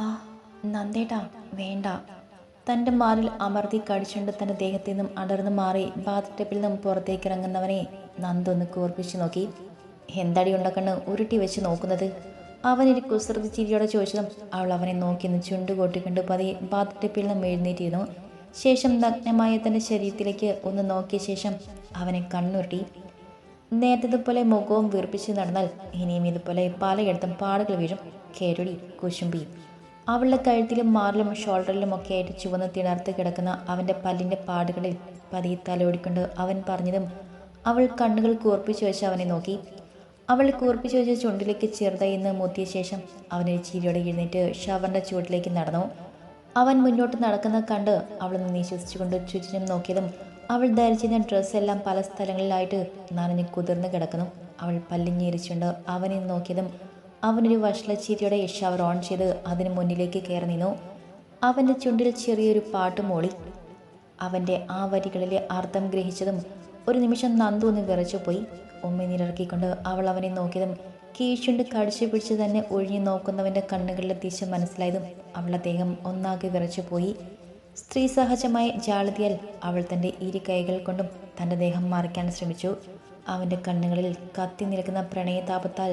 ആ നന്ദേട്ടാ വേണ്ട. തന്റെ മാറിൽ അമർത്തി കടിച്ചുകൊണ്ട് തന്റെ ദേഹത്തു നിന്നും അടർന്നു മാറി ബാത്ത് ബാത്ടപ്പിൽ നിന്നും പുറത്തേക്ക് ഇറങ്ങുന്നവനെ നന്ദൊന്ന് കൂർപ്പിച്ചു നോക്കി. എന്തടി ഉണ്ടക്കണ്ണ് ഉരുട്ടി വെച്ച് നോക്കുന്നത്? അവനൊരു കുസൃതി ചിരിയോടെ ചോദിച്ചതും അവൾ അവനെ നോക്കി നിന്ന് ചുണ്ട് പതി ബാത്ത് ബാത്ടപ്പിൽ നിന്നും എഴുന്നേറ്റിരുന്നു. ശേഷം നഗ്നമായ തന്റെ ശരീരത്തിലേക്ക് ഒന്ന് നോക്കിയ ശേഷം അവനെ കണ്ണുരുട്ടി. നേരത്തേതുപോലെ മുഖവും വീർപ്പിച്ച് നടന്നാൽ ഇനിയും ഇതുപോലെ പലയിടത്തും പാടുകൾ വീഴും. കേരളി കുശുമ്പി അവളുടെ കഴുത്തിലും മാറിലും ഷോൾഡറിലും ഒക്കെ ആയിട്ട് ചുവന്ന് തിണർത്ത് കിടക്കുന്ന അവന്റെ പല്ലിന്റെ പാടുകളിൽ പതിയെ തലോടിക്കൊണ്ട് അവൻ പറഞ്ഞതും അവൾ കണ്ണുകൾ കൂർപ്പിച്ചു വെച്ച് അവനെ നോക്കി. അവൾ കൂർപ്പിച്ചു വെച്ച ചുണ്ടിലേക്ക് ചെറുതായി എന്ന് മുത്തിയ ശേഷം അവനൊരു ചിരിയോടെ എഴുന്നേറ്റ് ഷവറിന്റെ ചുവട്ടിലേക്ക് നടന്നു. അവൻ മുന്നോട്ട് നടക്കുന്നത് കണ്ട് അവൾ നിശ്വസിച്ചുകൊണ്ട് ചുറ്റിനും നോക്കിയതും അവൾ ധരിച്ചിരുന്ന ഡ്രസ്സെല്ലാം പല സ്ഥലങ്ങളിലായിട്ട് നനഞ്ഞ് കുതിർന്ന് കിടക്കുന്നു. അവൾ പല്ലിഞ്ഞിരിച്ചുകൊണ്ട് അവനെ നോക്കിയതും അവനൊരു വഷളച്ചിരിയോടെ ഷവർ ഓൺ ചെയ്ത് അതിന് മുന്നിലേക്ക് കയറി നിന്നു. അവന്റെ ചുണ്ടിൽ ചെറിയൊരു പാട്ട് മോളി. അവന്റെ ആ വരികളിലെ അർത്ഥം ഗ്രഹിച്ചതും ഒരു നിമിഷം നന്ദു ഒന്ന് വിറച്ചുപോയി ഉമ്മിനിറക്കിക്കൊണ്ട് അവൾ അവനെ നോക്കിയതും കീഴ്ചുണ്ട് കടിച്ചു പിടിച്ച് തന്നെ ഒഴിഞ്ഞു നോക്കുന്നവന്റെ കണ്ണുകളിലെ ദിശ മനസ്സിലായതും അവൾ ദേഹം ഒന്നാകെ വിറച്ചുപോയി സ്ത്രീ സഹജമായ ജാളിതിയാൽ അവൾ തന്റെ ഇരു കൈകൾ കൊണ്ടും തന്റെ ദേഹം മറിക്കാൻ ശ്രമിച്ചു. അവന്റെ കണ്ണുകളിൽ കത്തി നിൽക്കുന്ന പ്രണയതാപത്താൽ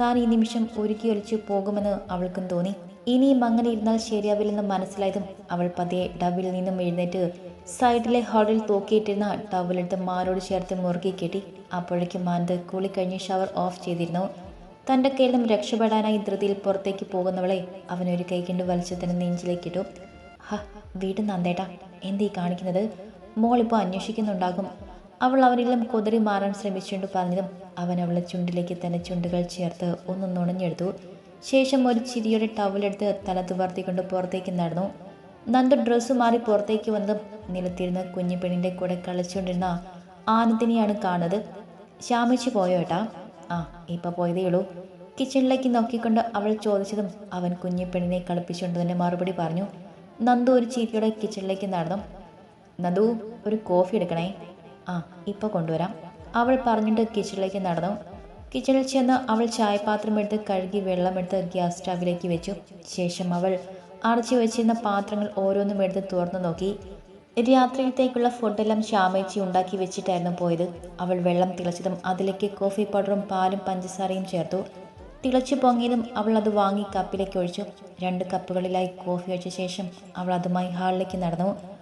താൻ ഈ നിമിഷം ഒരുക്കി ഒലിച്ചു പോകുമെന്ന് അവൾക്കും തോന്നി. ഇനിയും അങ്ങനെ ഇരുന്നാൽ ശരിയാവില്ലെന്ന് മനസ്സിലായതും അവൾ പതിയെ ഡബിൽ നിന്നും എഴുന്നേറ്റ് സൈഡിലെ ഹാളിൽ തൂക്കിയിട്ടിരുന്ന ടവലെടുത്ത് മാനോട് ചേർത്ത് മുറുകി കെട്ടി അപ്പോഴേക്കും മാനത്ത് കുളി കഴിഞ്ഞ് ഷവർ ഓഫ് ചെയ്തിരുന്നു. തന്റെ കയ്യിൽ നിന്നും രക്ഷപ്പെടാനായി ധൃതിയിൽ പുറത്തേക്ക് പോകുന്നവളെ അവനൊരു കൈകൊണ്ട് വലിച്ചു തന്നെ നെഞ്ചിലേക്കിട്ടു ഹ വീട് നന്ദേട്ടാ. എന്തീ കാണിക്കുന്നത്? മോളിപ്പോൾ അന്വേഷിക്കുന്നുണ്ടാകും. അവൾ അവനിലും കുതിരി മാറാൻ ശ്രമിച്ചുകൊണ്ട് പറഞ്ഞതും അവൻ അവളെ ചുണ്ടിലേക്ക് തന്നെ ചുണ്ടുകൾ ചേർത്ത് ഒന്ന് നുണഞ്ഞെടുത്തു. ശേഷം ഒരു ചിരിയുടെ ടവലെടുത്ത് തല തുവർത്തിക്കൊണ്ട് പുറത്തേക്ക് നടന്നു. നന്ദു ഡ്രസ്സ് മാറി പുറത്തേക്ക് വന്നതും നിലത്തിരുന്ന കുഞ്ഞു പെണ്ണിന്റെ കൂടെ കളിച്ചുകൊണ്ടിരുന്ന ആനന്ദിനെയാണ് കാണുന്നത്. ശ്യാമിച്ചു പോയോ ഏട്ടാ? ആ ഇപ്പം പോയതേ ഉള്ളൂ. കിച്ചണിലേക്ക് നോക്കിക്കൊണ്ട് അവൾ ചോദിച്ചതും അവൻ കുഞ്ഞു പെണ്ണിനെ കളിപ്പിച്ചുകൊണ്ട് തന്നെ മറുപടി പറഞ്ഞു. നന്ദു ഒരു ചിരിയുടെ കിച്ചണിലേക്ക് നടന്നു. നന്ദു ഒരു കോഫി എടുക്കണേ? ആ ഇപ്പോൾ കൊണ്ടുവരാം. അവൾ പറഞ്ഞിട്ട് കിച്ചണിലേക്ക് നടന്നു. കിച്ചണിൽ ചെന്ന് അവൾ ചായപാത്രം എടുത്ത് കഴുകി വെള്ളമെടുത്ത് ഗ്യാസ് സ്റ്റവിലേക്ക് വെച്ചു. ശേഷം അവൾ അടച്ചു വെച്ചിരുന്ന പാത്രങ്ങൾ ഓരോന്നും എടുത്ത് തുറന്നു നോക്കി. രാത്രിയിലത്തേക്കുള്ള ഫുഡെല്ലാം ശ്യാമേച്ചി ഉണ്ടാക്കി വെച്ചിട്ടായിരുന്നു പോയത്. അവൾ വെള്ളം തിളച്ചതും അതിലേക്ക് കോഫി പൗഡറും പാലും പഞ്ചസാരയും ചേർത്തു. തിളച്ചു പൊങ്ങിയതും അവൾ അത് വാങ്ങി കപ്പിലേക്ക് ഒഴിച്ചു. രണ്ട് കപ്പുകളിലായി കോഫി ഒഴിച്ച ശേഷം അവൾ അതുമായി ഹാളിലേക്ക് നടന്നു.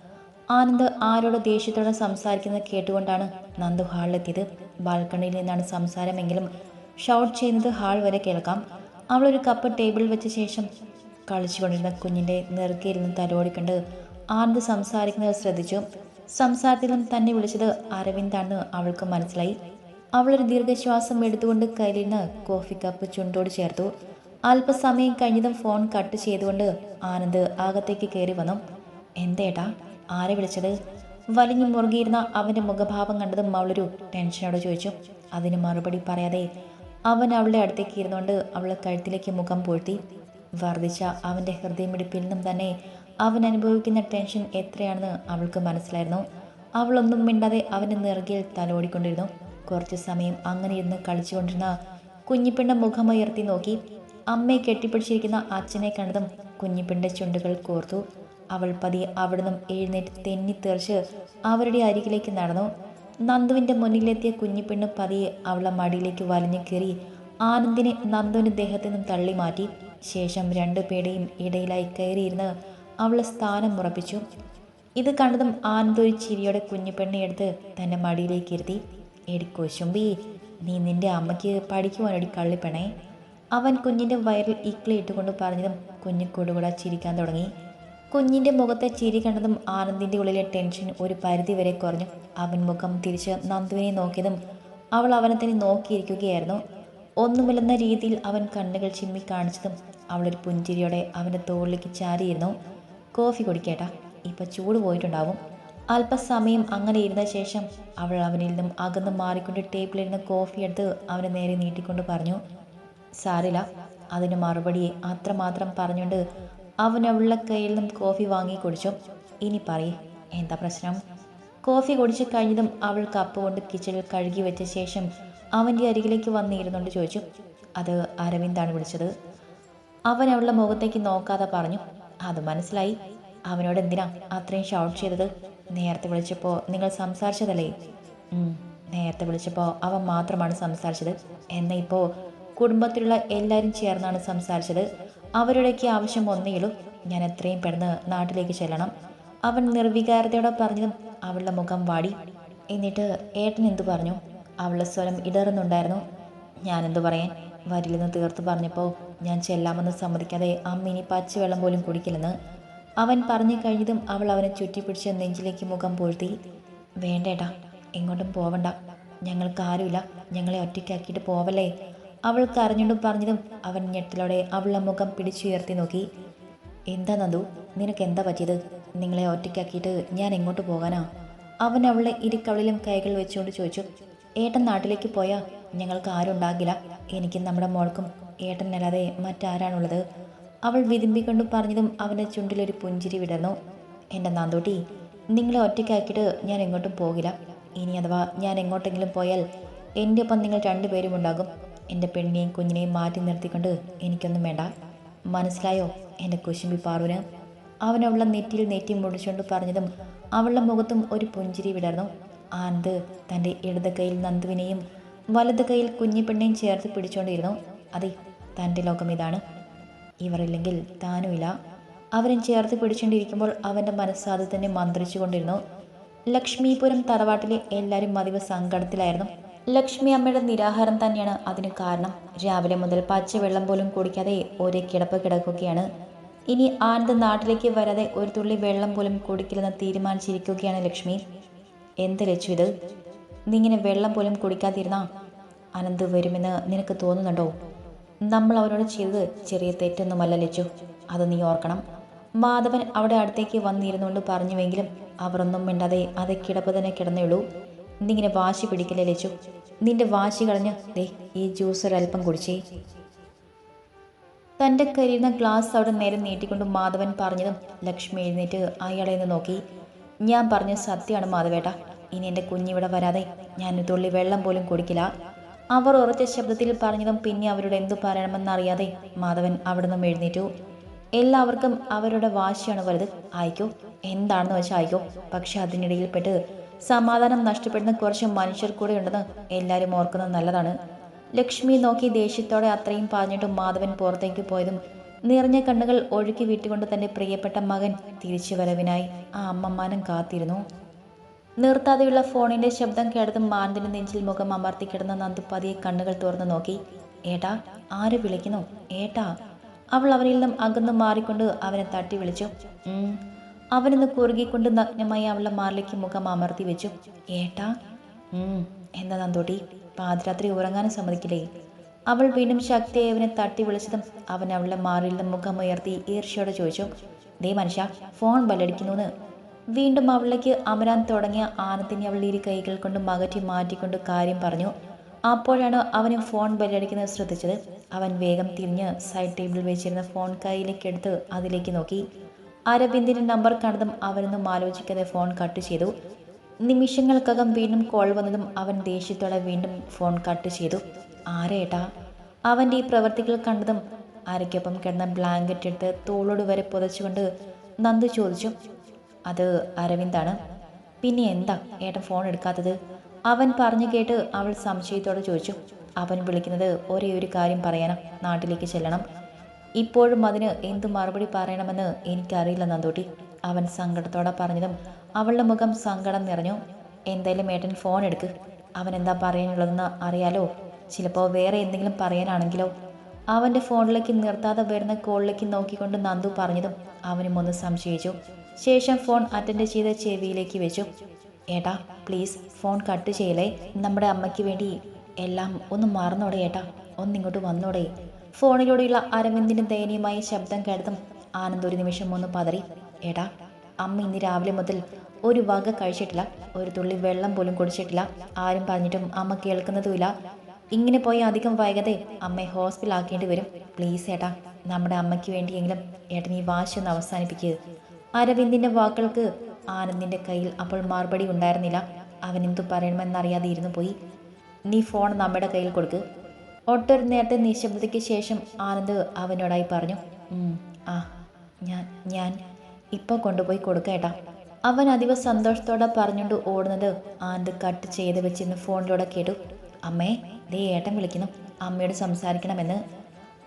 ആനന്ദ് ആരോട് ദേഷ്യത്തോടെ സംസാരിക്കുന്നത് കേട്ടുകൊണ്ടാണ് നന്ദു ഹാളിലെത്തിയത്. ബാൽക്കണിയിൽ നിന്നാണ് സംസാരമെങ്കിലും ഷൗട്ട് ചെയ്യുന്നത് ഹാൾ വരെ കേൾക്കാം. അവളൊരു കപ്പ് ടേബിളിൽ വെച്ച ശേഷം കളിച്ചുകൊണ്ടിരുന്ന കുഞ്ഞിന്റെ നെറുക്കിയിരുന്ന് തലോടിക്കൊണ്ട് ആനന്ദ് സംസാരിക്കുന്നത് ശ്രദ്ധിച്ചു. സംസാരത്തിലും തന്നെ വിളിച്ചത് അരവിന്ദാണെന്ന് അവൾക്ക് മനസ്സിലായി. അവളൊരു ദീർഘശ്വാസം എടുത്തുകൊണ്ട് കയ്യിലിരുന്ന് കോഫി കപ്പ് ചുണ്ടോട് ചേർത്തു. അല്പസമയം കഴിഞ്ഞതും ഫോൺ കട്ട് ചെയ്തുകൊണ്ട് ആനന്ദ് അകത്തേക്ക് കയറി വന്നു. എന്തേട്ടാ? ആരെ വിളിച്ചത്? വലിഞ്ഞു മുറുകിയിരുന്ന അവന്റെ മുഖഭാവം കണ്ടതും അവളൊരു ടെൻഷനോട് ചോദിച്ചു. അതിന് മറുപടി പറയാതെ അവൻ അവളുടെ അടുത്തേക്ക് ഇരുന്നുകൊണ്ട് അവളെ കഴുത്തിലേക്ക് മുഖം പൂഴ്ത്തി. വർദ്ധിച്ച അവന്റെ ഹൃദയമിടിപ്പിൽ നിന്നും തന്നെ അവൻ അനുഭവിക്കുന്ന ടെൻഷൻ എത്രയാണെന്ന് അവൾക്ക് മനസ്സിലായിരുന്നു. അവളൊന്നും മിണ്ടാതെ അവന്റെ നെറുകയിൽ തലോടിക്കൊണ്ടിരുന്നു. കുറച്ചു സമയം അങ്ങനെ ഇരുന്ന് കളിച്ചുകൊണ്ടിരുന്ന കുഞ്ഞിപ്പെണ്ണ മുഖമുയർത്തി നോക്കി. അമ്മയെ കെട്ടിപ്പിടിച്ചിരിക്കുന്ന അച്ഛനെ കണ്ടതും കുഞ്ഞിപ്പെണ്ണിന്റെ ചുണ്ടുകൾ കോർത്തു. അവൾ പതിയെ അവിടുന്ന് എഴുന്നേറ്റ് തെന്നിത്തെറിച്ച് അവരുടെ അരികിലേക്ക് നടന്നു. നന്ദുവിന്റെ മുന്നിലെത്തിയ കുഞ്ഞിപ്പെണ്ണ് പതിയെ അവളെ മടിയിലേക്ക് വലിഞ്ഞു കയറി ആനന്ദിനെ നന്ദുവിന്റെ ദേഹത്തു നിന്നും തള്ളി മാറ്റി ശേഷം രണ്ടു പേരുടെയും ഇടയിലായി കയറിയിരുന്ന് അവളെ സ്ഥാനം ഉറപ്പിച്ചു. ഇത് കണ്ടതും ആനന്ദ് ഒരു ചിരിയോടെ കുഞ്ഞുപെണ്ണെ എടുത്ത് തന്റെ മടിയിലേക്ക് ഇരുത്തി. എടി കൊശുമ്പി നീ നിന്റെ അമ്മയ്ക്ക് പഠിക്കുവാനൊടി കള്ളിപ്പെണേ? അവൻ കുഞ്ഞിന്റെ വയറിൽ ഇക്കിളി ഇട്ടുകൊണ്ട് പറഞ്ഞതും കുഞ്ഞു കൊടുകൂടാ ചിരിക്കാൻ തുടങ്ങി. കുഞ്ഞിന്റെ മുഖത്തെ ചിരി കണ്ടതും ആനന്ദിന്റെ ഉള്ളിലെ ടെൻഷൻ ഒരു പരിധി വരെ കുറഞ്ഞു. അവൻ മുഖം തിരിച്ച് നന്ദുവിനെ നോക്കിയതും അവൾ അവനെ തന്നെ നോക്കിയിരിക്കുകയായിരുന്നു. ഒന്നുമില്ലെന്ന രീതിയിൽ അവൻ കണ്ണുകൾ ചിമ്മി കാണിച്ചതും അവളൊരു പുഞ്ചിരിയോടെ അവന്റെ തോളിലേക്ക് ചാരിയിരുന്നു. കോഫി കുടിക്കേട്ടാ ഇപ്പം ചൂട് പോയിട്ടുണ്ടാവും. അല്പസമയം അങ്ങനെ ഇരുന്ന ശേഷം അവൾ അവനിൽ നിന്നും അകന്ന് മാറിക്കൊണ്ട് ടേബിളിരുന്ന് കോഫി എടുത്ത് അവനെ നേരെ നീട്ടിക്കൊണ്ട് പറഞ്ഞു സാരില്ല അതിന് മറുപടിയെ അത്രമാത്രം പറഞ്ഞുകൊണ്ട് അവൻ അവളുടെ കയ്യിൽ നിന്നും കോഫി വാങ്ങി കുടിച്ചു. ഇനി പറയേ എന്താ പ്രശ്നം? കോഫി കുടിച്ചു കഴിഞ്ഞതും അവൾ കപ്പ് കൊണ്ട് കിച്ചണിൽ കഴുകി വെച്ച ശേഷം അവന്റെ അരികിലേക്ക് വന്നിരുന്നുകൊണ്ട് ചോദിച്ചു അത് അരവിന്ദാണ് വിളിച്ചത്? അവൻ അവളുടെ മുഖത്തേക്ക് നോക്കാതെ പറഞ്ഞു അത് മനസ്സിലായി. അവനോട് എന്തിനാ അത്രയും ഷൗട്ട് ചെയ്തത്? നേരത്തെ വിളിച്ചപ്പോൾ നിങ്ങൾ സംസാരിച്ചതല്ലേ? നേരത്തെ വിളിച്ചപ്പോൾ അവൻ മാത്രമാണ് സംസാരിച്ചത്. എന്നാൽ ഇപ്പോൾ കുടുംബത്തിലുള്ള എല്ലാവരും ചേർന്നാണ് സംസാരിച്ചത്. അവരുടെയൊക്കെ ആവശ്യം ഒന്നേയുള്ളൂ ഞാൻ എത്രയും പെട്ടെന്ന് നാട്ടിലേക്ക് ചെല്ലണം. അവൻ നിർവികാരതയോടെ പറഞ്ഞതും അവളുടെ മുഖം വാടി. എന്നിട്ട് ഏട്ടൻ എന്തു പറഞ്ഞു? അവളുടെ സ്വരം ഇടറുന്നുണ്ടായിരുന്നു. ഞാനെന്തു പറയാൻ? വരില്ലെന്ന് തീർത്ത് പറഞ്ഞപ്പോൾ ഞാൻ ചെല്ലാമെന്ന് സമ്മതിക്കാതെ അമ്മ ഇനി പച്ചവെള്ളം പോലും കുടിക്കില്ലെന്ന്. അവൻ പറഞ്ഞു കഴിഞ്ഞതും അവൾ അവനെ ചുറ്റിപ്പിടിച്ച് നെഞ്ചിലേക്ക് മുഖം പൂഴ്ത്തി. വേണ്ടേട്ടാ എങ്ങോട്ടും പോവണ്ട. ഞങ്ങൾക്ക് ആരുമില്ല. ഞങ്ങളെ ഒറ്റയ്ക്കാക്കിയിട്ട് പോവല്ലേ? അവൾ കരഞ്ഞുണ്ടും പറഞ്ഞതും അവൻ ഞെട്ടലോടെ അവളുടെ മുഖം പിടിച്ചുയർത്തി നോക്കി. എന്താ നന്ദു? നിനക്ക് എന്താ പറ്റിയത്? നിങ്ങളെ ഒറ്റയ്ക്കാക്കിയിട്ട് ഞാൻ എങ്ങോട്ട് പോകാനാ? അവൻ അവളുടെ ഇരിക്കവളിലും കൈകൾ വെച്ചുകൊണ്ട് ചോദിച്ചു. ഏട്ടൻ നാട്ടിലേക്ക് പോയാൽ ഞങ്ങൾക്ക് ആരും ഉണ്ടാകില്ല. എനിക്കും നമ്മുടെ മോൾക്കും ഏട്ടനല്ലാതെ മറ്റാരാണുള്ളത്? അവൾ വിതുമ്പിക്കൊണ്ട് പറഞ്ഞതും അവന്റെ ചുണ്ടിലൊരു പുഞ്ചിരി വിടർന്നു. എന്റെ നാന്തോട്ടി നിങ്ങളെ ഒറ്റയ്ക്കാക്കിയിട്ട് ഞാൻ എങ്ങോട്ടും പോകില്ല. ഇനി അഥവാ ഞാൻ എങ്ങോട്ടെങ്കിലും പോയാൽ എന്റെ ഒപ്പം നിങ്ങൾ രണ്ടുപേരും ഉണ്ടാകും. എന്റെ പെണ്ണിനെയും കുഞ്ഞിനെയും മാറ്റി നിർത്തിക്കൊണ്ട് എനിക്കൊന്നും വേണ്ട. മനസ്സിലായോ? എന്റെ കുശുമ്പി പാറുവിന്. അവനവളെ നെറ്റിയിൽ നെറ്റി മുടിച്ചുകൊണ്ട് പറഞ്ഞതും അവളുടെ മുഖത്തും ഒരു പുഞ്ചിരി വിടർന്നു. ആനന്ദ് തന്റെ ഇടത് കൈയിൽ നന്ദുവിനെയും വലത് കൈയിൽ കുഞ്ഞിപ്പെണ്ണെയും ചേർത്ത് പിടിച്ചുകൊണ്ടിരുന്നു. അതെ തന്റെ ലോകം ഇതാണ്. ഇവരില്ലെങ്കിൽ താനുമില്ല. അവരും ചേർത്ത് പിടിച്ചുകൊണ്ടിരിക്കുമ്പോൾ അവന്റെ മനസ്സാത് തന്നെ മന്ത്രിച്ചു കൊണ്ടിരുന്നു ലക്ഷ്മീപുരം തറവാട്ടിലെ എല്ലാവരും അതീവ സങ്കടത്തിലായിരുന്നു. ലക്ഷ്മി അമ്മയുടെ നിരാഹാരം തന്നെയാണ് അതിന് കാരണം. രാവിലെ മുതൽ പച്ചവെള്ളം പോലും കുടിക്കാതെ ഒരേ കിടപ്പ് കിടക്കുകയാണ്. ഇനി ആനന്ദ് നാട്ടിലേക്ക് വരാതെ ഒരു തുള്ളി വെള്ളം പോലും കുടിക്കില്ലെന്ന് തീരുമാനിച്ചിരിക്കുകയാണ് ലക്ഷ്മി. എന്ത് ലച്ചു ഇത്? നീ ഇങ്ങനെ വെള്ളം പോലും കുടിക്കാതിരുന്നാ അനന്ത് വരുമെന്ന് നിനക്ക് തോന്നുന്നുണ്ടോ? നമ്മൾ അവനോട് ചെയ്തത് ചെറിയ തെറ്റൊന്നുമല്ല ലച്ചു. അത് നീ ഓർക്കണം. മാധവൻ അവിടെ അടുത്തേക്ക് വന്നിരുന്നുകൊണ്ട് പറഞ്ഞുവെങ്കിലും അവരൊന്നും മിണ്ടാതെ അത് കിടപ്പ് തന്നെ കിടന്നേയുള്ളൂ. നീ ഇങ്ങനെ വാശി പിടിക്കില്ലേ ലച്ചു? നിന്റെ വാശി കളഞ്ഞ് ദേ ഈ ജ്യൂസ് ഒരല്പം കുടിച്ചേ. തന്റെ കരിയുന്ന ഗ്ലാസ് അവിടെ നേരെ നീട്ടിക്കൊണ്ട് മാധവൻ പറഞ്ഞതും ലക്ഷ്മി എഴുന്നേറ്റ് അയാളെ നിന്ന് നോക്കി. ഞാൻ പറഞ്ഞ സത്യമാണ് മാധവേട്ട. ഇനി എന്റെ കുഞ്ഞിവിടെ വരാതെ ഞാൻ തുള്ളി വെള്ളം പോലും കുടിക്കില്ല. അവർ ഉറച്ച ശബ്ദത്തിൽ പറഞ്ഞതും പിന്നെ അവരോട് എന്തു പറയണമെന്നറിയാതെ മാധവൻ അവിടെ നിന്നും എഴുന്നേറ്റു. എല്ലാവർക്കും അവരുടെ വാശിയാണ് വലുത്. അയക്കോ. എന്താണെന്ന് വെച്ചാൽ അയക്കോ. പക്ഷെ അതിനിടയിൽപ്പെട്ട് സമാധാനം നഷ്ടപ്പെടുന്ന കുറച്ച് മനുഷ്യർ കൂടെ ഉണ്ടെന്ന് എല്ലാവരും ഓർക്കുന്നത് നല്ലതാണ്. ലക്ഷ്മി നോക്കി ദേഷ്യത്തോടെ അത്രയും പറഞ്ഞിട്ടും മാധവൻ പുറത്തേക്ക് പോയതും നിറഞ്ഞ കണ്ണുകൾ ഒഴുക്കി വിട്ടുകൊണ്ട് തന്റെ പ്രിയപ്പെട്ട മകൻ തിരിച്ചു വരവിനായി ആ അമ്മമാനം കാത്തിരുന്നു. നിർത്താതെയുള്ള ഫോണിന്റെ ശബ്ദം കേട്ടതും മാനന്ദിന്റെ നെഞ്ചിൽ മുഖം അമർത്തി കിടന്ന നന്ദു പതിയെ കണ്ണുകൾ തുറന്നു നോക്കി. ഏട്ടാ ആര് വിളിക്കുന്നു? ഏട്ടാ? അവൾ അവരിൽ നിന്നും അകന്നു മാറിക്കൊണ്ട് അവനെ തട്ടി വിളിച്ചു. അവനൊന്ന് കുറുകിക്കൊണ്ട് നഗ്നമായി അവളുടെ മാറിലേക്ക് മുഖം അമർത്തി വെച്ചു. ഏട്ടാ എന്താ നന്തോട്ടി പാതിരാത്രി ഉറങ്ങാനും സമ്മതിക്കില്ലേ? അവൾ വീണ്ടും ശക്തിയെ അവനെ തട്ടി വിളിച്ചതും അവൻ അവളുടെ മാറിൽ നിന്ന് മുഖം ഉയർത്തി ഈർഷ്യയോടെ ചോദിച്ചു ദേ മനുഷ്യ ഫോൺ ബലടിക്കുന്നു വീണ്ടും അവളിലേക്ക് അമരാൻ തുടങ്ങിയ ആനത്തിനെ അവൾ ഇരു കൈകൾ കൊണ്ട് മകറ്റി മാറ്റിക്കൊണ്ട് കാര്യം പറഞ്ഞു. അപ്പോഴാണ് അവന് ഫോൺ ബലടിക്കുന്നത് ശ്രദ്ധിച്ചത്. അവൻ വേഗം തിരിഞ്ഞ് സൈഡ് ടേബിളിൽ വെച്ചിരുന്ന ഫോൺ കൈയിലേക്ക് എടുത്ത് അതിലേക്ക് നോക്കി. അരവിന്ദിന്റെ നമ്പർ കണ്ടതും അവനൊന്നും ആലോചിക്കാതെ ഫോൺ കട്ട് ചെയ്തു. നിമിഷങ്ങൾക്കകം വീണ്ടും കോൾ വന്നതും അവൻ ദേഷ്യത്തോടെ വീണ്ടും ഫോൺ കട്ട് ചെയ്തു. ആരേട്ടാ അവന്റെ ഈ പ്രവൃത്തികൾ കണ്ടതും അരയ്ക്കൊപ്പം കിടന്ന ബ്ലാങ്കറ്റ് എടുത്ത് തോളോട് വരെ പുതച്ചുകൊണ്ട് നന്ദു ചോദിച്ചു അത് അരവിന്ദാണ്? പിന്നെ എന്താ ഏട്ടൻ ഫോൺ എടുക്കാത്തത്? അവൻ പറഞ്ഞു കേട്ട് അവൾ സംശയത്തോടെ ചോദിച്ചു അവൻ വിളിക്കുന്നത് ഒരേ ഒരു കാര്യം പറയാനാ നാട്ടിലേക്ക് ചെല്ലണം. ഇപ്പോഴും അതിന് എന്തു മറുപടി പറയണമെന്ന് എനിക്കറിയില്ല നന്ദൂട്ടി. അവൻ സങ്കടത്തോടെ പറഞ്ഞതും അവളുടെ മുഖം സങ്കടം നിറഞ്ഞു. എന്തായാലും ഏട്ടൻ ഫോൺ എടുക്ക്. അവൻ എന്താ പറയാനുള്ളതെന്ന് അറിയാലോ. ചിലപ്പോൾ വേറെ എന്തെങ്കിലും പറയാനാണെങ്കിലോ. അവന്റെ ഫോണിലേക്ക് നിർത്താതെ വരുന്ന കോളിലേക്ക് നോക്കിക്കൊണ്ട് നന്ദു പറഞ്ഞതും അവനും ഒന്ന് സംശയിച്ചു. ശേഷം ഫോൺ അറ്റൻഡ് ചെയ്ത ചെവിയിലേക്ക് വെച്ചു. ഏട്ടാ പ്ലീസ് ഫോൺ കട്ട് ചെയ്യലേ നമ്മുടെ അമ്മയ്ക്ക് വേണ്ടി എല്ലാം ഒന്ന് മറന്നോടെ ഏട്ടാ. ഒന്നിങ്ങോട്ട് വന്നോടെ. ഫോണിലൂടെയുള്ള അരവിന്ദിന്റെ ദയനീയമായ ശബ്ദം കേട്ടതും ആനന്ദ് ഒരു നിമിഷം ഒന്ന് പതറി. എടാ അമ്മ ഇന്ന് രാവിലെ മുതൽ ഒരു വക കഴിച്ചിട്ടില്ല ഒരു തുള്ളി വെള്ളം പോലും കുടിച്ചിട്ടില്ല. ആരും പറഞ്ഞിട്ടും അമ്മ കേൾക്കുന്നതുമില്ല. ഇങ്ങനെ പോയി അധികം വൈകതെ അമ്മയെ ഹോസ്പിറ്റൽ ആക്കേണ്ടി വരും. പ്ലീസ് ഏട്ടാ നമ്മുടെ അമ്മയ്ക്ക് വേണ്ടിയെങ്കിലും ഏട്ടൻ ഈ വാശി ഒന്ന് അവസാനിപ്പിക്കുക അരവിന്ദിന്റെ വാക്കുകൾക്ക് ആനന്ദിന്റെ കയ്യിൽ അപ്പോൾ മറുപടി ഉണ്ടായിരുന്നില്ല. അവൻ എന്തു പറയണമെന്നറിയാതെ ഇരുന്നു പോയി. നീ ഫോൺ നമ്മുടെ കയ്യിൽ കൊടുക്ക്. ഒട്ടൊരു നേരത്തെ നിശബ്ദതയ്ക്ക് ശേഷം ആനന്ദ് അവനോടായി പറഞ്ഞു ആ ഞാൻ ഞാൻ ഇപ്പോൾ കൊണ്ടുപോയി കൊടുക്കേട്ടാ അവൻ അതീവ സന്തോഷത്തോടെ പറഞ്ഞുകൊണ്ട് ഓടുന്നത് ആനന്ദ് കട്ട് ചെയ്ത് വെച്ചിരുന്ന ഫോണിലൂടെ കേട്ടു. അമ്മേ ദേ ഏട്ടൻ വിളിക്കുന്നു. അമ്മയോട് സംസാരിക്കണമെന്ന്.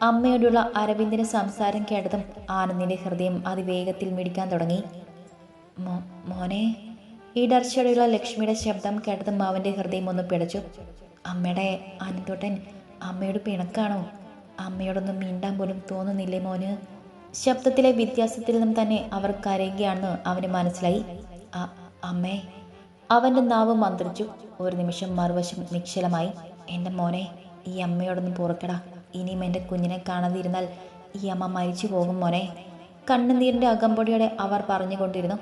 അമ്മയോടുള്ള അരവിന്ദിന്റെ സംസാരം കേട്ടതും ആനന്ദിന്റെ ഹൃദയം അതിവേഗത്തിൽ മിടിക്കാൻ തുടങ്ങി. മോ മോനെ ഈടർച്ചയോടെയുള്ള ലക്ഷ്മിയുടെ ശബ്ദം കേട്ടതും അവന്റെ ഹൃദയം ഒന്ന് പിടച്ചു. അമ്മയുടെ ആനന്ദോട്ടൻ അമ്മയോട് പിണക്കാണോ? അമ്മയോടൊന്നും മിണ്ടാൻ പോലും തോന്നുന്നില്ലേ മോന്? ശബ്ദത്തിലെ വ്യത്യാസത്തിൽ നിന്നും തന്നെ അവർ കരയുകയാണെന്ന് അവന് മനസ്സിലായി. അമ്മേ. അവന്റെ നാവ് മന്ത്രിച്ചു. ഒരു നിമിഷം മറുവശം നിശ്ചലമായി. എന്റെ മോനെ ഈ അമ്മയോടൊന്ന് പുറക്കടാ ഇനിയും എന്റെ കുഞ്ഞിനെ കാണാതിരുന്നാൽ ഈ അമ്മ മരിച്ചു പോകും മോനെ. കണ്ണുനീരിന്റെ അകമ്പൊടിയോടെ അവർ പറഞ്ഞുകൊണ്ടിരുന്നു.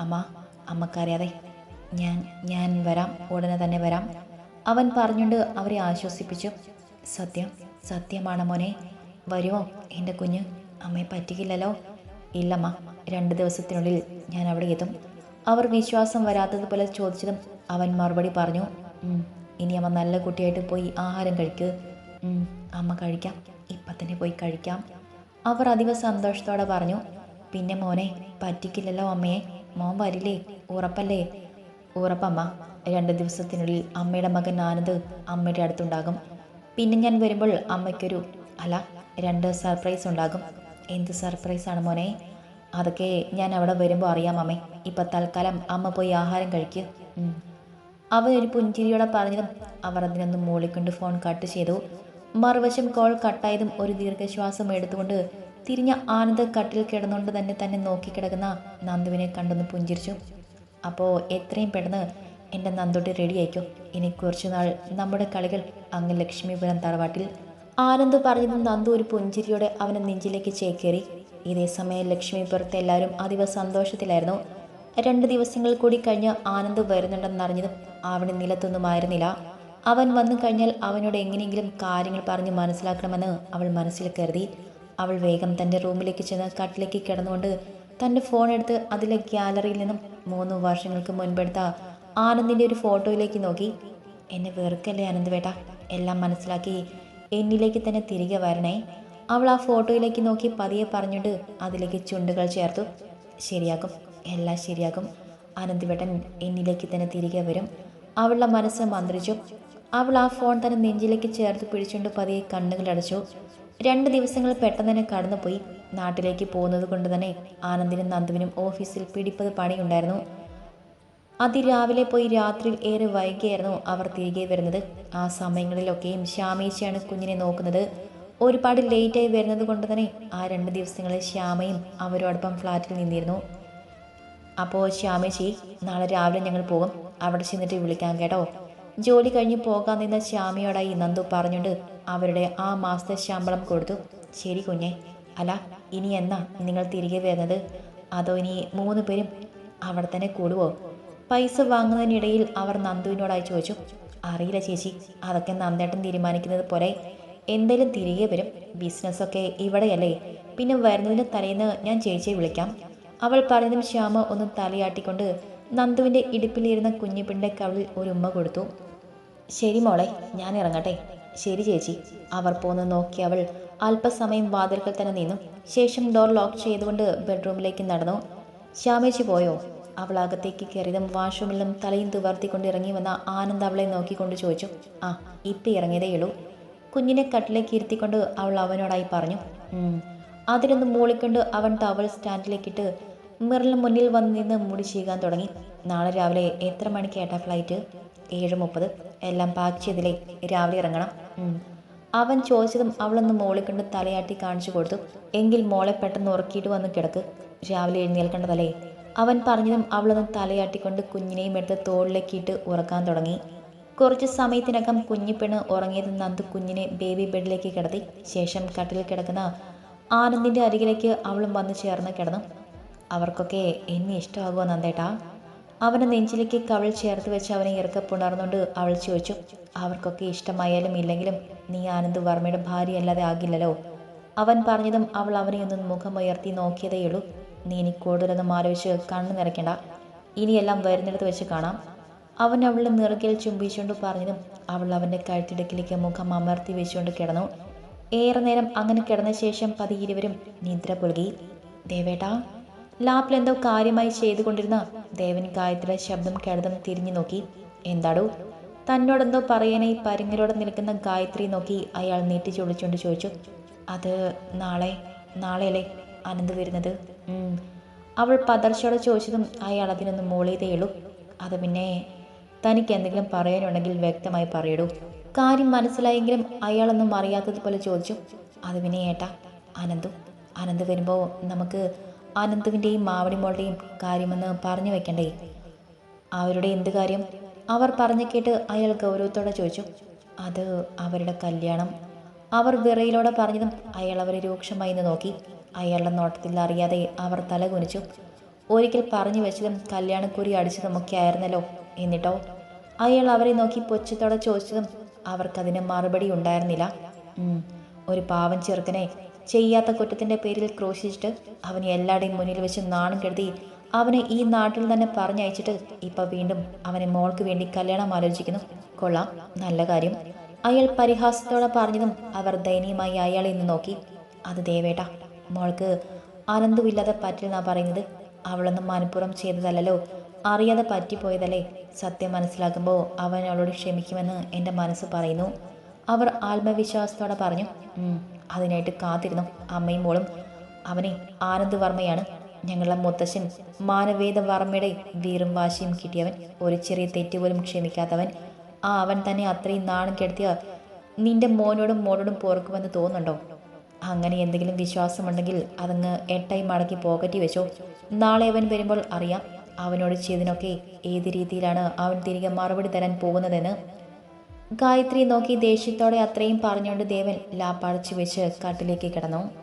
അമ്മ അമ്മക്കറിയാതെ. ഞാൻ ഞാൻ വരാം. ഉടനെ തന്നെ വരാം. അവൻ പറഞ്ഞുകൊണ്ട് അവരെ ആശ്വസിപ്പിച്ചു. സത്യം സത്യമാണ് മോനെ. വരുമോ? എന്റെ കുഞ്ഞ്. അമ്മയെ പറ്റിക്കില്ലല്ലോ? ഇല്ലമ്മ രണ്ട് ദിവസത്തിനുള്ളിൽ ഞാൻ അവിടെ എത്തും. അവർ വിശ്വാസം വരാത്തതുപോലെ ചോദിച്ചതും അവൻ മറുപടി പറഞ്ഞു ഇനി അമ്മ നല്ല കുട്ടിയായിട്ട് പോയി ആഹാരം കഴിക്കുക അമ്മ കഴിക്കാം. ഇപ്പം തന്നെ പോയി കഴിക്കാം. അവർ അതീവ സന്തോഷത്തോടെ പറഞ്ഞു പിന്നെ മോനെ പറ്റിക്കില്ലല്ലോ അമ്മയെ. മോൻ വരില്ലേ? ഉറപ്പല്ലേ? ഉറപ്പമ്മ. രണ്ട് ദിവസത്തിനുള്ളിൽ അമ്മയുടെ മകൻ ആനന്ദ് അമ്മയുടെ അടുത്തുണ്ടാകും. പിന്നെ ഞാൻ വരുമ്പോൾ അമ്മയ്ക്കൊരു അല്ല രണ്ട് സർപ്രൈസ് ഉണ്ടാകും. എന്ത് സർപ്രൈസാണ് മോനെ? അതൊക്കെ ഞാൻ അവിടെ വരുമ്പോൾ അറിയാം അമ്മേ. ഇപ്പം തൽക്കാലം അമ്മ പോയി ആഹാരം കഴിക്കുക അവൻ ഒരു പുഞ്ചിരിയോടെ പറഞ്ഞതും അവർ അതിനൊന്ന് മൂളിക്കൊണ്ട് ഫോൺ കട്ട് ചെയ്തു. മറുവശം കോൾ കട്ടായതും ഒരു ദീർഘശ്വാസം എടുത്തുകൊണ്ട് തിരിഞ്ഞ ആനന്ദ കട്ടിൽ കിടന്നുകൊണ്ട് തന്നെ തന്നെ നോക്കിക്കിടക്കുന്ന നന്ദുവിനെ കണ്ടൊന്ന് പുഞ്ചിരിച്ചു. അപ്പോൾ എത്രയും പെട്ടെന്ന് എന്റെ നന്ദോട്ടി റെഡി ആയിക്കോ? ഇനി കുറച്ചു നാൾ നമ്മുടെ കളികൾ അങ്ങ് ലക്ഷ്മിപുരം തറവാട്ടിൽ. ആനന്ദ് പറഞ്ഞതും നന്ദു ഒരു പുഞ്ചിരിയോടെ അവനെ നെഞ്ചിലേക്ക് ചേക്കേറി. ഇതേ സമയം ലക്ഷ്മിപുരത്തെ എല്ലാവരും അതീവ സന്തോഷത്തിലായിരുന്നു. രണ്ട് ദിവസങ്ങൾ കൂടി കഴിഞ്ഞ് ആനന്ദ് വരുന്നുണ്ടെന്നറിഞ്ഞതും അവന് നിലത്തൊന്നുമായിരുന്നില്ല. അവൻ വന്നു കഴിഞ്ഞാൽ അവനോട് എങ്ങനെയെങ്കിലും കാര്യങ്ങൾ പറഞ്ഞ് മനസ്സിലാക്കണമെന്ന് അവൾ മനസ്സിൽ കരുതി. അവൾ വേഗം തന്റെ റൂമിലേക്ക് ചെന്ന് കട്ടിലേക്ക് കിടന്നുകൊണ്ട് തന്റെ ഫോൺ എടുത്ത് അതിലെ ഗ്യാലറിയിൽ നിന്നും മൂന്ന് വർഷങ്ങൾക്ക് മുൻപെടുത്ത ആനന്ദിന്റെ ഒരു ഫോട്ടോയിലേക്ക് നോക്കി. എന്നെ വെറുക്കല്ലേ ആനന്ദ് വേട്ട എല്ലാം മനസ്സിലാക്കി എന്നിലേക്ക് തന്നെ തിരികെ വരണേ. അവൾ ആ ഫോട്ടോയിലേക്ക് നോക്കി പതിയെ പറഞ്ഞുകൊണ്ട് അതിലേക്ക് ചുണ്ടുകൾ ചേർത്തു. ശരിയാകും എല്ലാം ശരിയാകും അനന്തിവേട്ടൻ എന്നിലേക്ക് തന്നെ തിരികെ വരും. അവളുടെ മനസ്സ് മന്ത്രിച്ചു. അവൾ ആ ഫോൺ തന്നെ നെഞ്ചിലേക്ക് ചേർത്ത് പിടിച്ചുകൊണ്ട് പതിയെ കണ്ണുകളടച്ചു രണ്ട് ദിവസങ്ങൾ പെട്ടെന്ന് തന്നെ കടന്നുപോയി. നാട്ടിലേക്ക് പോകുന്നത് കൊണ്ട് തന്നെ ആനന്ദിനും നന്ദുവിനും ഓഫീസിൽ പിടിപ്പത് പണിയുണ്ടായിരുന്നു. അതിരാവിലെ പോയി രാത്രി ഏറെ വൈകിയായിരുന്നു അവർ തിരികെ വരുന്നത്. ആ സമയങ്ങളിലൊക്കെയും ശ്യാമേച്ചിയാണ് കുഞ്ഞിനെ നോക്കുന്നത്. ഒരുപാട് ലേറ്റായി വരുന്നത് കൊണ്ട് തന്നെ ആ രണ്ട് ദിവസങ്ങളിൽ ശ്യാമയും അവരോടൊപ്പം ഫ്ലാറ്റിൽ നിന്നിരുന്നു. അപ്പോൾ ശ്യാമേശി നാളെ രാവിലെ ഞങ്ങൾ പോകും. അവിടെ ചെന്നിട്ട് വിളിക്കാം കേട്ടോ. ജോലി കഴിഞ്ഞ് പോകാൻ നിന്ന ശ്യാമയോടായി നന്ദു പറഞ്ഞുകൊണ്ട് അവരുടെ ആ മാസത്തെ ശമ്പളം കൊടുത്തു. ശരി കുഞ്ഞെ. അല്ല ഇനി എന്നാ നിങ്ങൾ തിരികെ വരുന്നത്? അതോ ഇനി മൂന്ന് പേരും അവിടെ തന്നെ കൂടുവോ? പൈസ വാങ്ങുന്നതിനിടയിൽ അവർ നന്ദുവിനോടായി ചോദിച്ചു അറിയില്ല ചേച്ചി അതൊക്കെ നന്ദേട്ടൻ തീരുമാനിക്കുന്നത് പോലെ എന്തേലും തിരികെ വരും. ബിസിനസ്സൊക്കെ ഇവിടെയല്ലേ. പിന്നെ വരുന്നതിന് തലേന്ന് ഞാൻ ചേച്ചിയെ വിളിക്കാം. അവൾ പറഞ്ഞതും ശ്യാമ ഒന്ന് തലയാട്ടിക്കൊണ്ട് നന്ദുവിന്റെ ഇടുപ്പിലിരുന്ന കുഞ്ഞിപ്പിന്റെ കവിളിൽ ഒരു ഉമ്മ കൊടുത്തു. ശരി മോളെ ഞാൻ ഇറങ്ങട്ടെ. ശരി ചേച്ചി. അവർ പോന്ന് നോക്കി അവൾ അല്പസമയം വാതിൽക്കൽ തന്നെ നിന്നു. ശേഷം ഡോർ ലോക്ക് ചെയ്തുകൊണ്ട് ബെഡ്റൂമിലേക്ക് നടന്നു. ശ്യാമേച്ചി പോയോ? അവൾ അകത്തേക്ക് കയറിയതും വാഷ്റൂമിലും തലയും തുവർത്തിക്കൊണ്ട് ഇറങ്ങി വന്ന ആനന്ദ് അവളെ നോക്കിക്കൊണ്ട് ചോദിച്ചു ആ ഇപ്പം ഇറങ്ങിയതേയുള്ളൂ കുഞ്ഞിനെ കട്ടിലേക്ക് ഇരുത്തിക്കൊണ്ട് അവൾ അവനോടായി പറഞ്ഞു. അതിനൊന്ന് മൂളിക്കൊണ്ട് അവൻ ടവൽ സ്റ്റാൻഡിലേക്കിട്ട് മിറിന് മുന്നിൽ വന്ന് നിന്ന് മുടി ചെയ്യാൻ തുടങ്ങി. നാളെ രാവിലെ എത്ര മണിക്ക് ഏട്ടാ ഫ്ലൈറ്റ്? ഏഴ് മുപ്പത്. എല്ലാം പാക്ക് ചെയ്തില്ലേ? രാവിലെ ഇറങ്ങണം. അവൻ ചോദിച്ചതും അവളൊന്ന് മോളിക്കൊണ്ട് തലയാട്ടി കാണിച്ചു കൊടുത്തു. എങ്കിൽ മോളെ പെട്ടെന്ന് ഉറക്കിയിട്ട് വന്ന് കിടക്ക്. രാവിലെ എഴുന്നേൽക്കേണ്ടതല്ലേ? അവൻ പറഞ്ഞതും അവളൊന്ന് തലയാട്ടിക്കൊണ്ട് കുഞ്ഞിനെയും എടുത്ത് തോളിലേക്കിട്ട് ഉറക്കാൻ തുടങ്ങി. കുറച്ച് സമയത്തിനകം കുഞ്ഞിപ്പെണ് ഉറങ്ങിയത് നന്ദു കുഞ്ഞിനെ ബേബി ബെഡിലേക്ക് കിടത്തി. ശേഷം കട്ടിൽ കിടക്കുന്ന ആനന്ദിന്റെ അരികിലേക്ക് അവളും വന്നു ചേർന്ന് കിടന്നു. അവർക്കൊക്കെ എന്നെ ഇഷ്ടമാകുമോ നന്ദേട്ടാ? അവനെ നെഞ്ചിലേക്ക് കവൾ ചേർത്ത് വെച്ച് അവനെ ഇറക്കപ്പുണർന്നുകൊണ്ട് അവൾ ചോദിച്ചു. അവർക്കൊക്കെ ഇഷ്ടമായാലും ഇല്ലെങ്കിലും നീ ആനന്ദ് വർമ്മയുടെ ഭാര്യയല്ലാതെ ആകില്ലല്ലോ. അവൻ പറഞ്ഞതും അവൾ അവനെ ഒന്ന് മുഖമുയർത്തി നോക്കിയതേയുള്ളൂ. നീ ഇനി കൂടുതലൊന്നും ആലോചിച്ച് കണ്ണു നിറയ്ക്കണ്ട. ഇനിയെല്ലാം വരുന്നിടത്ത് വെച്ച് കാണാം. അവൻ അവളുടെ നിറകിൽ ചുംബിച്ചുകൊണ്ട് പറഞ്ഞതും അവൾ അവന്റെ കഴുത്തിടുക്കിലേക്ക് മുഖം അമർത്തി വെച്ചുകൊണ്ട് കിടന്നു. ഏറെ നേരം അങ്ങനെ കിടന്ന ശേഷം പതി ഇരുവരും നിദ്ര പുൽകി ദേവേട്ടാ ലാപ്പിൽ എന്തോ കാര്യമായി ചെയ്തുകൊണ്ടിരുന്ന ദേവൻ ഗായത്രിയുടെ ശബ്ദം കിടന്നും തിരിഞ്ഞു നോക്കി. എന്താടോ? തന്നോടെന്തോ പറയാനായി പരിങ്ങലോടെ നിൽക്കുന്ന ഗായത്രി നോക്കി അയാൾ നീട്ടി ചൊളിച്ചുകൊണ്ട് ചോദിച്ചു. അത് നാളെ നാളെയല്ലേ അനന്ത് വരുന്നത്. അവൾ പതർച്ചയോടെ ചോദിച്ചതും അയാൾ അതിനൊന്നും മോളിയതേയുള്ളൂ അത് പിന്നെ തനിക്ക് എന്തെങ്കിലും പറയാനുണ്ടെങ്കിൽ വ്യക്തമായി പറയടൂ. കാര്യം മനസ്സിലായെങ്കിലും അയാളൊന്നും അറിയാത്തതുപോലെ ചോദിച്ചു. അത് പിന്നെ ഏട്ടാ അനന്തു അനന്ത് വരുമ്പോൾ നമുക്ക് അനന്തുവിന്റെയും മാവടിമോളുടെയും കാര്യമെന്ന് പറഞ്ഞു വെക്കണ്ടേ? അവരുടെ എന്ത് കാര്യം? അവർ പറഞ്ഞു കേട്ട് അയാൾ ഗൗരവത്തോടെ ചോദിച്ചു. അത് അവരുടെ കല്യാണം. അവർ വിറയിലോടെ പറഞ്ഞതും അയാൾ അവരെ രൂക്ഷമായി നോക്കി. അയാളുടെ നോട്ടത്തിൽ അറിയാതെ അവർ തലകുനിച്ചു ഒരിക്കൽ പറഞ്ഞു വെച്ചതും കല്യാണക്കുറി അടിച്ചതും ഒക്കെ ആയിരുന്നല്ലോ എന്നിട്ടോ? അയാൾ അവരെ നോക്കി പൊച്ചത്തോടെ ചോദിച്ചതും അവർക്കതിന് മറുപടി ഉണ്ടായിരുന്നില്ല. ഒരു പാവം ചെറുക്കനെ ചെയ്യാത്ത കുറ്റത്തിന്റെ പേരിൽ ക്രോശിച്ചിട്ട് അവനെ എല്ലാവരുടെയും മുന്നിൽ വെച്ച് നാണം കെടുത്തി അവനെ ഈ നാട്ടിൽ തന്നെ പറഞ്ഞയച്ചിട്ട് ഇപ്പം വീണ്ടും അവനെ മോൾക്ക് വേണ്ടി കല്യാണം ആലോചിക്കുന്നു. കൊള്ളാം നല്ല കാര്യം. അയാൾ പരിഹാസത്തോടെ പറഞ്ഞതും അവർ ദയനീയമായി അയാളെ നിന്ന് നോക്കി. അത് ദേവേട്ട മോൾക്ക് അനന്തമില്ലാതെ പറ്റില്ലെന്നാ പറയുന്നത്. അവളൊന്നും മനഃപൂർവം ചെയ്തതല്ലോ അറിയാതെ പറ്റിപ്പോയതല്ലേ. സത്യം മനസ്സിലാക്കുമ്പോൾ അവൻ അവളോട് ക്ഷമിക്കുമെന്ന് എന്റെ മനസ്സ് പറയുന്നു. അവർ ആത്മവിശ്വാസത്തോടെ പറഞ്ഞു "ഉം, അതിനായിട്ട് കാത്തിരുന്നു. അമ്മയും മോളും അവനെ ആനന്ദ് വർമ്മയാണ് ഞങ്ങളുടെ മുത്തശ്ശൻ മാനവേദ വർമ്മയുടെ വീറും വാശിയും കിട്ടിയവൻ ഒരു ചെറിയ തെറ്റ് പോലും ക്ഷമിക്കാത്തവൻ. ആ അവൻ തന്നെ അത്രയും നാണം കെടുത്തിയ നിന്റെ മോനോടും മോളോടും പോർക്കുമെന്ന് തോന്നുന്നുണ്ടോ? അങ്ങനെ എന്തെങ്കിലും വിശ്വാസമുണ്ടെങ്കിൽ അതങ്ങ് എട്ടായി മടക്കി പോക്കറ്റി വെച്ചോ. നാളെ അവൻ വരുമ്പോൾ അറിയാം അവനോട് ചെയ്തതിനൊക്കെ ഏത് രീതിയിലാണ് അവൻ തിരികെ മറുപടി തരാൻ പോകുന്നതെന്ന്. ഗായത്രി നോക്കി ദേഷ്യത്തോടെ അത്രയും പറഞ്ഞുകൊണ്ട് ദേവൻ ലാപ്പടച്ചു വെച്ച് കാട്ടിലേക്ക് കിടന്നു.